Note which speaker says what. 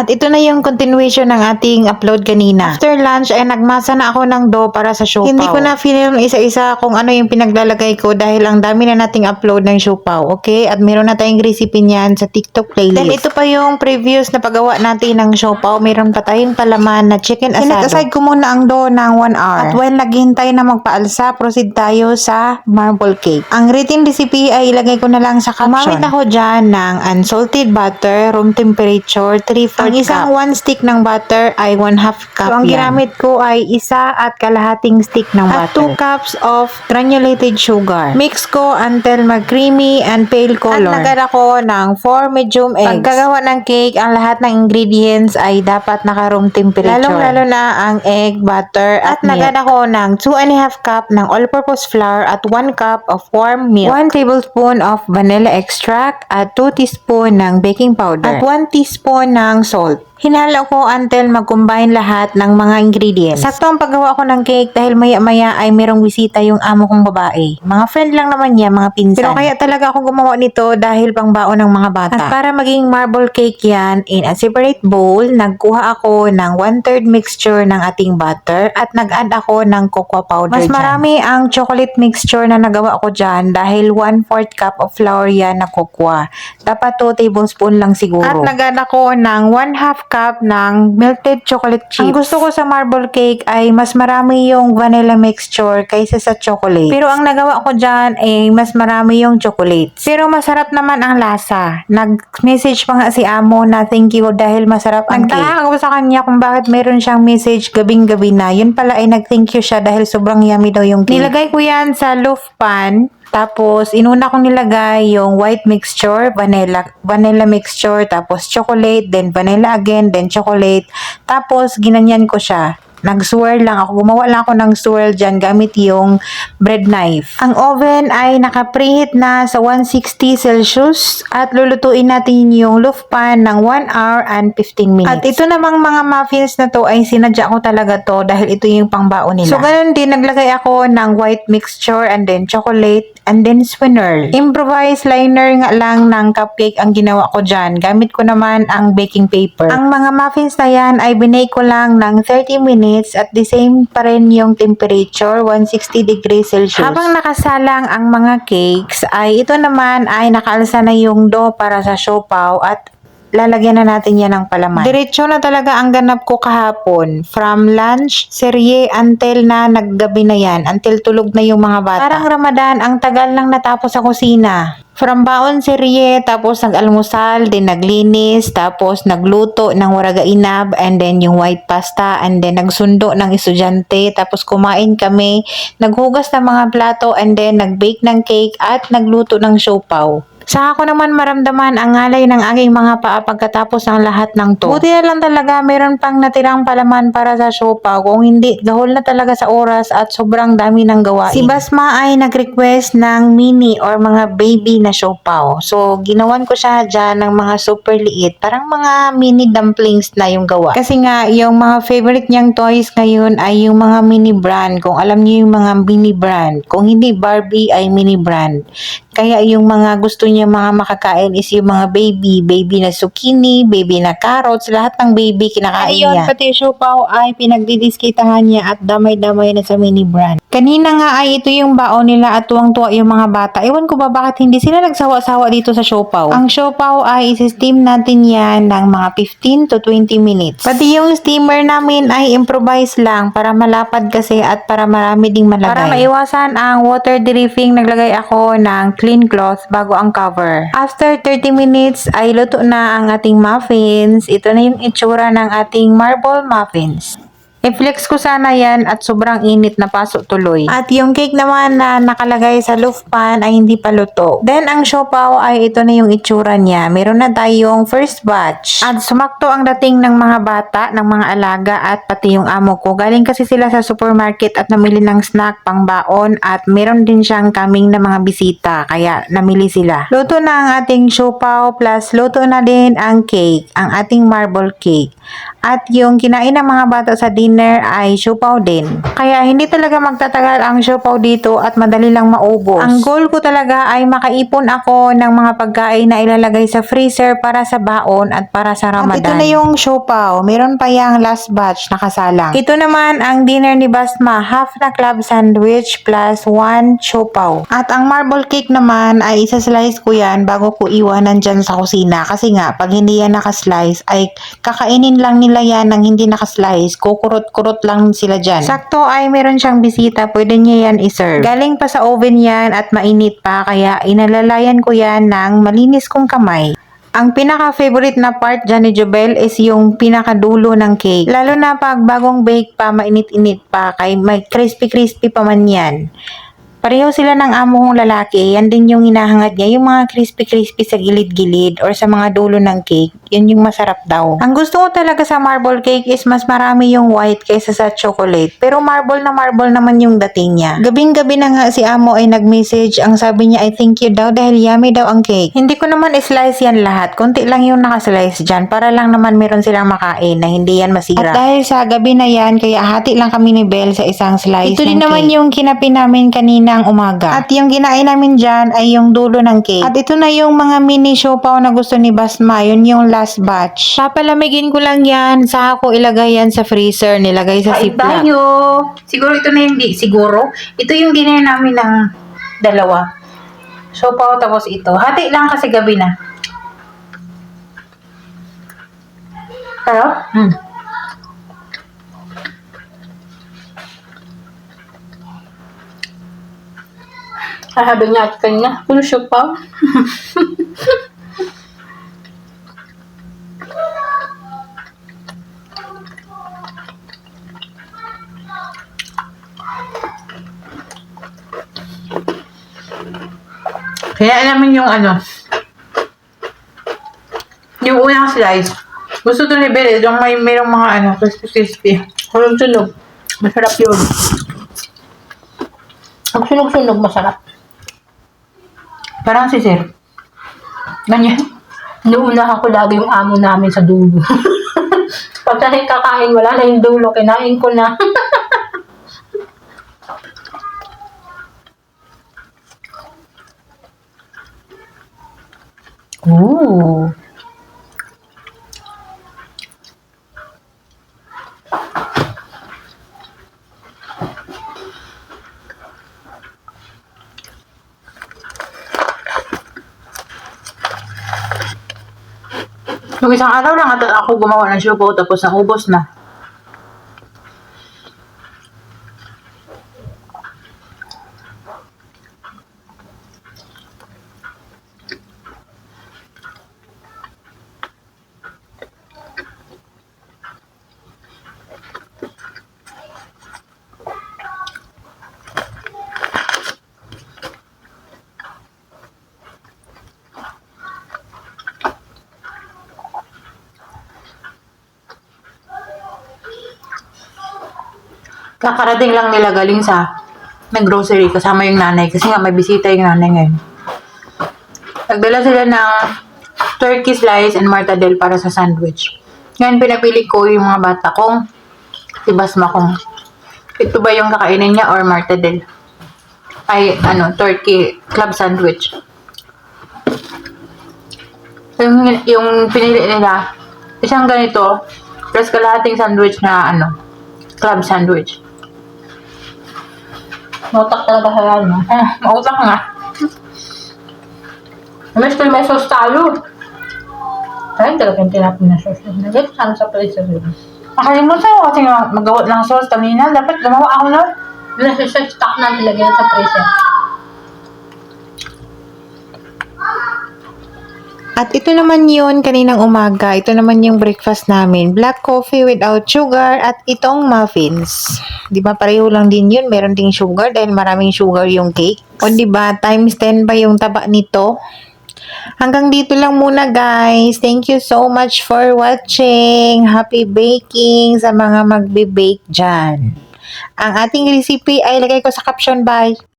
Speaker 1: At ito na yung continuation ng ating upload kanina. After lunch ay nagmasa na ako ng dough para sa siopaw. Hindi ko na film isa-isa kung ano yung pinaglalagay ko dahil ang dami na nating upload ng siopaw. Okay? At meron na tayong recipe niyan sa TikTok playlist. Then ito pa yung previous na paggawa natin ng siopaw. Meron pa tayong palaman na chicken asado. Sinat-aside ko muna ang dough ng 1 hour. At while naghihintay na magpaalsa, proceed tayo sa marble cake. Ang written recipe ay ilagay ko na lang sa caption. Gumamit ako dyan ng unsalted butter, room temperature, 3 Ang isang 1 stick ng butter ay 1 half cup So, ang
Speaker 2: yan.
Speaker 1: ginamit ko ay isa at kalahating stick ng
Speaker 2: At
Speaker 1: butter. At 2 cups of granulated sugar. Mix ko until mag-creamy and pale color. At nagara ko ng 4 medium eggs. Pagkagawa ng cake, ang lahat ng ingredients ay dapat naka-room temperature. Lalong-lalo na ang egg, butter, at,
Speaker 2: At
Speaker 1: nagara ko ng 2 and a half cup ng all-purpose flour at 1 cup of warm milk. 1 tablespoon of vanilla extract at 2 teaspoon ng baking powder. At 1 teaspoon ng salt. Hinalo ko until mag-combine lahat ng mga ingredients. Sakto ang paggawa ko ng cake dahil maya-maya ay merong bisita yung amo kong babae. Mga friend lang naman niya, mga pinsan. Pero kaya talaga ako gumawa nito dahil pang baon ng mga bata. At para maging marble cake yan, in a separate bowl, nagkuha ako ng one-third mixture ng ating butter at nag-add ako ng cocoa powder Mas
Speaker 2: dyan.
Speaker 1: marami ang chocolate mixture na nagawa ko dyan dahil one-fourth cup of flour yan na cocoa. Dapat 2 tablespoon lang siguro. At nag-add ako ng 1 half cup ng melted chocolate chips. Ang gusto ko sa marble cake ay mas marami yung vanilla mixture kaysa sa chocolate. Pero ang nagawa ko dyan ay mas marami yung chocolate. Pero masarap naman ang lasa. Nag-message pa nga si Amo na thank you dahil masarap ang cake. Nagtaka ako sa kanya kung bakit meron siyang message gabing-gabi na. Yun pala ay nag-thank you siya dahil sobrang yummy daw yung cake. Nilagay ko yan sa loaf pan tapos, inuna kong nilagay yung white mixture, vanilla, vanilla mixture, tapos chocolate, then vanilla again, then chocolate. Tapos, ginanyan ko siya. Nag-swirl lang ako. Gumawa lang ako ng swirl dyan gamit yung bread knife. Ang oven ay naka-preheat na sa 160 Celsius at lulutuin natin yung loaf pan ng 1 hour and 15 minutes. At ito namang mga muffins na to ay sinadya ko talaga to dahil ito yung pangbaon nila. So, ganun din, naglagay ako ng white mixture and then chocolate and then swirl. Improvise liner nga lang ng cupcake ang ginawa ko dyan. Gamit ko naman ang baking paper. Ang mga muffins na yan ay binake ko lang ng 30 minutes at the same pa rin yung temperature, 160 degrees Celsius. Habang nakasalang ang mga cakes, ay ito naman ay nakaalsa na yung dough para sa siopaw at lalagyan na natin yan ng palaman. Diretso na talaga ang ganap ko kahapon. From lunch, serye, until na naggabi na yan. Until tulog na yung mga bata. Parang Ramadan, ang tagal lang natapos sa kusina. From baon serye, tapos nag-almusal, then naglinis, tapos nagluto ng waraga inab, and then yung white pasta, and then nagsundo ng estudyante, tapos kumain kami, naghugas ng mga plato, and then nag-bake ng cake, at nagluto ng siopaw. Sa ako naman maramdaman ang ngalay ng aking mga paa pagkatapos ng lahat ng to. Buti na lang talaga meron pang natirang palaman para sa siopaw. Kung hindi, gahol na talaga sa oras at sobrang dami ng gawain. Si Basma ay nag-request ng mini or mga baby na siopaw. So, ginawan ko siya dyan ng mga super liit. Parang mga mini dumplings na yung gawa. Kasi nga, yung mga favorite niyang toys ngayon ay yung mga mini brand. Kung alam niyo yung mga mini brand. Kung hindi Barbie ay mini brand. Kaya yung mga gusto niya mga makakain is yung mga baby. Baby na zucchini, baby na carrots, lahat ng baby kinakain
Speaker 2: Ayun,
Speaker 1: niya. Pati siopaw ay pinagdidiskitahan niya at damay-damay na sa mini brand. Kanina nga ay ito yung baon nila at tuwang-tuwa yung mga bata. Ewan ko ba bakit hindi sila nagsawa-sawa dito sa siopaw. Ang siopaw ay isi-steam natin yan ng mga 15 to 20 minutes. Pati yung steamer namin ay improvise lang para malapad kasi at para marami ding malagay. Para maiwasan ang water dripping, naglagay ako ng clean cloth bago ang cover. After 30 minutes ay luto na ang ating muffins. Ito na yung itsura ng ating marble muffins. I-flex ko sana yan at sobrang init na pasok tuloy. At yung cake naman na nakalagay sa loaf pan ay hindi pa luto. Then ang siopaw ay ito na yung itsura niya. Meron na tayong first batch. At sumakto ang dating ng mga bata, ng mga alaga at pati yung amo ko. Galing kasi sila sa supermarket at namili ng snack pang baon at meron din siyang kaming na mga bisita. Kaya namili sila. Luto na ang ating siopaw plus luto na din ang cake, ang ating marble cake. At yung kinain ng mga bata sa dinner ay siopaw din. Kaya hindi talaga magtatagal ang siopaw dito at madali lang maubos. Ang goal ko talaga ay makaipon ako ng mga pagkain na ilalagay sa freezer para sa baon at para sa Ramadan. At ito na yung siopaw. Meron pa yung last batch nakasalang. Ito naman ang dinner ni Basma. Half na club sandwich plus one siopaw. At ang marble cake naman ay isa-slice ko yan bago ko iwanan dyan sa kusina. Kasi nga, pag hindi yan nakaslice ay kakainin lang nila yan ng hindi nakaslice. Kukurot-kurot lang sila dyan. Sakto ay meron siyang bisita. Pwede niya yan iserve. Galing pa sa oven yan at mainit pa. Kaya inalalayan ko yan ng malinis kong kamay. Ang pinaka-favorite na part dyan ni Jobel is yung pinakadulo ng cake. Lalo na pag bagong bake pa, mainit-init pa, kay may crispy-crispy pa man yan. Pareho sila ng amo kong lalaki, yan din yung hinahangad niya, yung mga crispy-crispy sa gilid-gilid or sa mga dulo ng cake, yun yung masarap daw. Ang gusto ko talaga sa marble cake is mas marami yung white kaysa sa chocolate. Pero marble na marble naman yung dating niya. Gabing-gabi na nga si amo ay nag-message, ang sabi niya ay thank you daw dahil yummy daw ang cake. Hindi ko naman slice yan lahat, konti lang yung nakaslice dyan para lang naman meron silang makain na hindi yan masira. At dahil sa gabi na yan, kaya hati lang kami ni Belle sa isang slice Ito din
Speaker 2: ng
Speaker 1: naman
Speaker 2: cake.
Speaker 1: yung kinapi namin kaninang umaga. At yung ginain namin dyan ay yung dulo ng cake. At ito na yung mga mini siopaw na gusto ni Basma. Yun yung last batch. Papalamigin ko lang yan. Saka ko ilagay yan sa freezer. Nilagay sa ziplock.
Speaker 2: tayo. Siguro ito na hindi. Siguro. Ito yung dinner namin ng dalawa. Siopaw tapos ito. Hati lang kasi gabi na. Sarap? Hmm. Sabi niya at kanina, puro siopaw. Kaya namin yung ano, yung unang slice. Gusto to ni Belle, yung may mayroong mga ano, crispy-crispy. Sunog-sunog. Masarap yun. Ang sunog-sunog, masarap. Parang si Sir. Ganyan. Nuunahan ko lagi yung amo namin sa dulo. Pag tayo kakain, wala na yung dulo. Kinain ko na. Ooh. Yung isang araw lang at ako gumawa ng siopaw tapos naubos na. Kakarating lang nila galing sa nag-grocery kasama yung nanay kasi nga may bisita yung nanay ngayon. Nagdala sila ng turkey slice and martadel para sa sandwich. Ngayon pinapili ko yung mga bata kong si Basma kung ito ba yung kakainin niya or martadel. Ay, ano, turkey club sandwich. Yung, yung pinili nila, isang ganito, plus kalahating sandwich na, ano, club sandwich. Mautak talaga sa yan, no? Ah, mautak nga. Mas ko may sauce talo. Kaya talagang tinapin na sauce. Nagay ko sana sa place sa video.
Speaker 1: Nakalimutan ko kasi magawa ng sauce kanina. Dapat gumawa ako nun.
Speaker 2: Nasa sa stock na nilagay sa freezer.
Speaker 1: At ito naman yun kaninang umaga. Ito naman yung breakfast namin. Black coffee without sugar at itong muffins. Di ba pareho lang din yun. Meron ding sugar dahil maraming sugar yung cake. O di ba times 10 pa yung taba nito. Hanggang dito lang muna guys. Thank you so much for watching. Happy baking sa mga magbe-bake dyan. Ang ating recipe ay lagay ko sa caption. Bye!